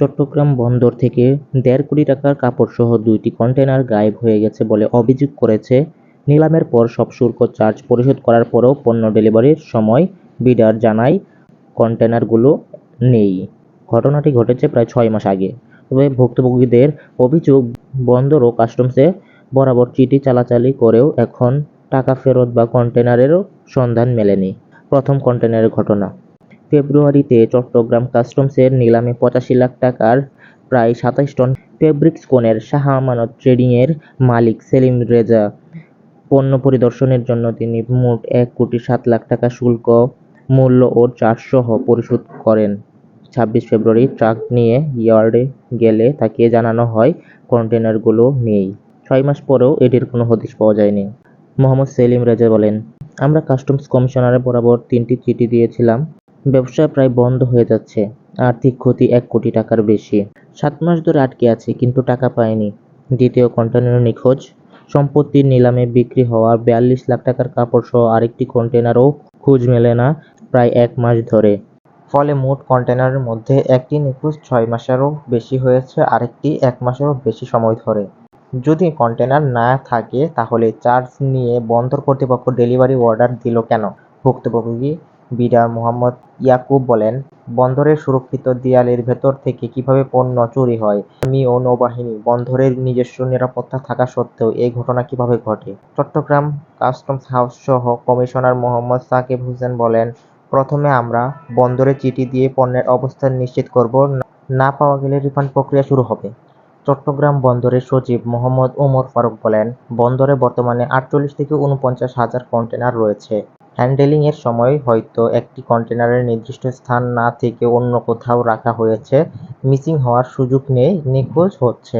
চট্টগ্রাম বন্দর থেকে দেড় কোটি টাকার কাপড়সহ দুইটি কন্টেনার গায়েব হয়ে গেছে বলে অভিযোগ করেছে নিলামের পর সব শুল্ক চার্জ পরিশোধ করার পরও পণ্য ডেলিভারির সময় বিডার জানায় কন্টেনারগুলো নেই। ঘটনাটি ঘটেছে প্রায় ছয় মাস আগে। তবে ভুক্তভোগীদের অভিযোগ, বন্দর ও কাস্টমসে বরাবর চিঠি চালাচালি করেও এখন টাকা ফেরত বা কন্টেনারেরও সন্ধান মেলেনি। প্রথম কন্টেনারের ঘটনা ফেব্রুয়ারিতে চট্টগ্রাম কাস্টমসের নিলামে পঁচাশি লাখ টাকার প্রায় সাতাশ টন ফেব্রিক্সকনের শাহ আমানত ট্রেডিংয়ের মালিক সেলিম রেজা পণ্য পরিদর্শনের জন্য তিনি মোট এক কোটি সাত লাখ টাকা শুল্ক, মূল্য ও চার্জসহ পরিশোধ করেন। ছাব্বিশ ফেব্রুয়ারি ট্রাক নিয়ে ইয়ার্ডে গেলে তাকে জানানো হয় কন্টেইনারগুলো নেই। ছয় মাস পরেও এটির কোনো হদিশ পাওয়া যায়নি। মোহাম্মদ সেলিম রেজা বলেন, আমরা কাস্টমস কমিশনার বরাবর তিনটি চিঠি দিয়েছিলাম। ব্যবসা প্রায় বন্ধ হয়ে যাচ্ছে। আর্থিক ক্ষতি এক কোটি টাকার বেশি। সাত মাস ধরে আটকে আছে, কিন্তু টাকা পায়নি দ্বিতীয় কন্টেনার নিখোঁজ সম্পত্তির নিলামে বিক্রি হওয়া বিয়াল্লিশ লাখ টাকার কাপড়সহ আরেকটি কন্টেনারও খোঁজ মেলে না প্রায় এক মাস ধরে। ফলে মোট কন্টেনারের মধ্যে একটি নিখোঁজ ছয় মাসেরও বেশি হয়েছে, আরেকটি এক মাসেরও বেশি সময় ধরে। যদি কন্টেনার না থাকে, তাহলে চার্জ নিয়ে বন্দর কর্তৃপক্ষ ডেলিভারি অর্ডার দিল কেন? ভুক্তভোগী বিডার মোহাম্মদ ইয়াকুব বলেন, বন্দরের সুরক্ষিত দেয়ালের ভেতর থেকে কীভাবে পণ্য চুরি হয়? আর্মি ও নৌবাহিনী, বন্দরের নিজস্ব নিরাপত্তা থাকা সত্ত্বেও এ ঘটনা কীভাবে ঘটে? চট্টগ্রাম কাস্টমস হাউস সহ কমিশনার মোহাম্মদ সাকিব হোসেন বলেন, প্রথমে আমরা বন্দরে চিঠি দিয়ে পণ্যের অবস্থান নিশ্চিত করব। না পাওয়া গেলে রিফান্ড প্রক্রিয়া শুরু হবে। চট্টগ্রাম বন্দরের সচিব মোহাম্মদ ওমর ফারুক বলেন, বন্দরে বর্তমানে আটচল্লিশ থেকে ঊনপঞ্চাশ হাজার কন্টেইনার রয়েছে। হ্যান্ডলিংয়ের সময় হয়তো একটি কন্টেনারের নির্দিষ্ট স্থান না থেকে অন্য কোথাও রাখা হয়েছে। মিসিং হওয়ার সুযোগ নেই, নিখোঁজ হচ্ছে।